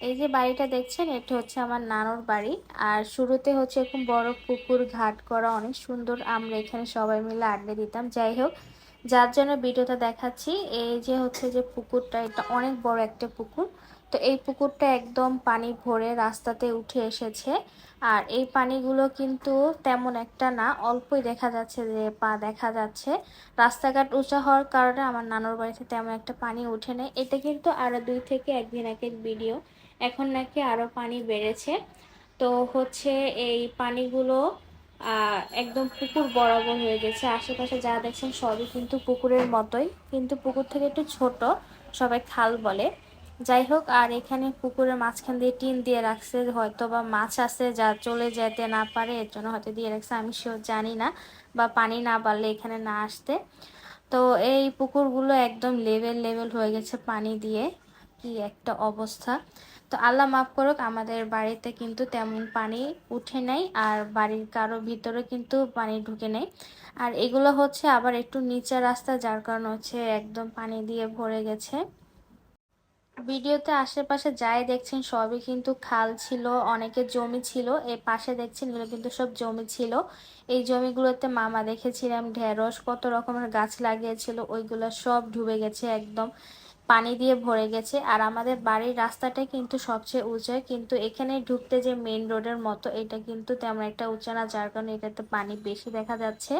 এই যে বাড়িটা দেখছেন, এটা হচ্ছে আমার নানোর বাড়ি। আর শুরুতে হচ্ছে এরকম বড় পুকুর ঘাট করা, অনেক সুন্দর। আমরা এখানে সবাই মিলে আড্ডা দিতাম। যাই হোক, যার জন্য ভিডিওটা দেখাচ্ছি। এই যে হচ্ছে যে পুকুরটা, এটা অনেক বড় একটা পুকুর। তো এই পুকুরটা একদম পানি ভরে রাস্তাতে উঠে এসেছে। আর এই পানিগুলো কিন্তু তেমন একটা না, অল্পই দেখা যাচ্ছে যে পা দেখা যাচ্ছে। রাস্তাঘাট উঁচা হওয়ার কারণে আমার নানুর বাড়িতে তেমন একটা পানি উঠে নেই। এটা কিন্তু আরও দুই থেকে একদিন এক এক ভিডিও। এখন নাকি আরও পানি বেড়েছে। তো হচ্ছে এই পানিগুলো একদম পুকুর বরাবর হয়ে গেছে। আশেপাশে যা দেখছেন সবই কিন্তু পুকুরের মতোই। কিন্তু পুকুর থেকে একটু ছোট, সবাই খাল বলে। যাই হোক আর এখানে পুকুরের মাঝখান দিয়ে টিন দিয়ে রাখছে হয়তো বা মাছ আছে যা চলে যেতে না পারে, এর জন্য হয়তো দিয়ে রাখছে, আমি সেও জানি না, বা পানি না বাড়লে এখানে না আসতে। তো এই পুকুরগুলো একদম লেভেল লেভেল হয়ে গেছে পানি দিয়ে, কি একটা অবস্থা। তো আল্লাহ মাফ করুক, আমাদের বাড়িতে কিন্তু তেমন পানি উঠে নেই, আর বাড়ির কারও ভিতরে কিন্তু পানি ঢুকে নেই। আর এগুলো হচ্ছে আবার একটু নিচে রাস্তা, যার কারণে হচ্ছে একদম পানি দিয়ে ভরে গেছে। ভিডিওতে আশেপাশে যাই দেখছেন সবই কিন্তু খাল ছিল অনেকের জমি ছিল এ পাশে দেখছেন এগুলো কিন্তু সব জমি ছিল। এই জমিগুলোতে মামা দেখেছিলাম, ঢেঁড়স কত রকমের গাছ লাগিয়েছিল, ওইগুলো সব ডুবে গেছে একদম, পানি দিয়ে ভরে গেছে। আর আমাদের বাড়ির রাস্তাটাই কিন্তু সবচেয়ে উঁচু, কিন্তু এখানে ঢুকতে যে মেন রোডের মতো, এটা কিন্তু তেমন একটা উঁচু না, যার কারণে এটাতে পানি বেশি দেখা যাচ্ছে।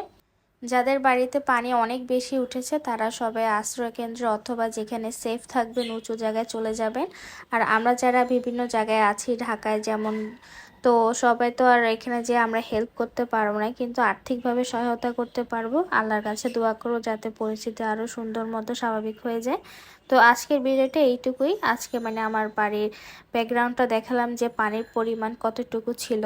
যাদের বাড়িতে পানি অনেক বেশি উঠেছে, তারা সবাই আশ্রয় কেন্দ্র অথবা যেখানে সেফ থাকবেন উঁচু জায়গায় চলে যাবেন। আর আমরা যারা বিভিন্ন জায়গায় আছি, ঢাকায় যেমন, তো সবাই তো আর এখানে যে আমরা হেল্প করতে পারব না, কিন্তু আর্থিকভাবে সহায়তা করতে পারব। আল্লাহর কাছে দোয়া করো যাতে পরিস্থিতি আরও সুন্দর মতো স্বাভাবিক হয়ে যায়। তো আজকের ভিডিওটা এইটুকুই। আজকে মানে আমার বাড়ির ব্যাকগ্রাউন্ডটা দেখালাম যে পানির পরিমাণ কতটুকু ছিল।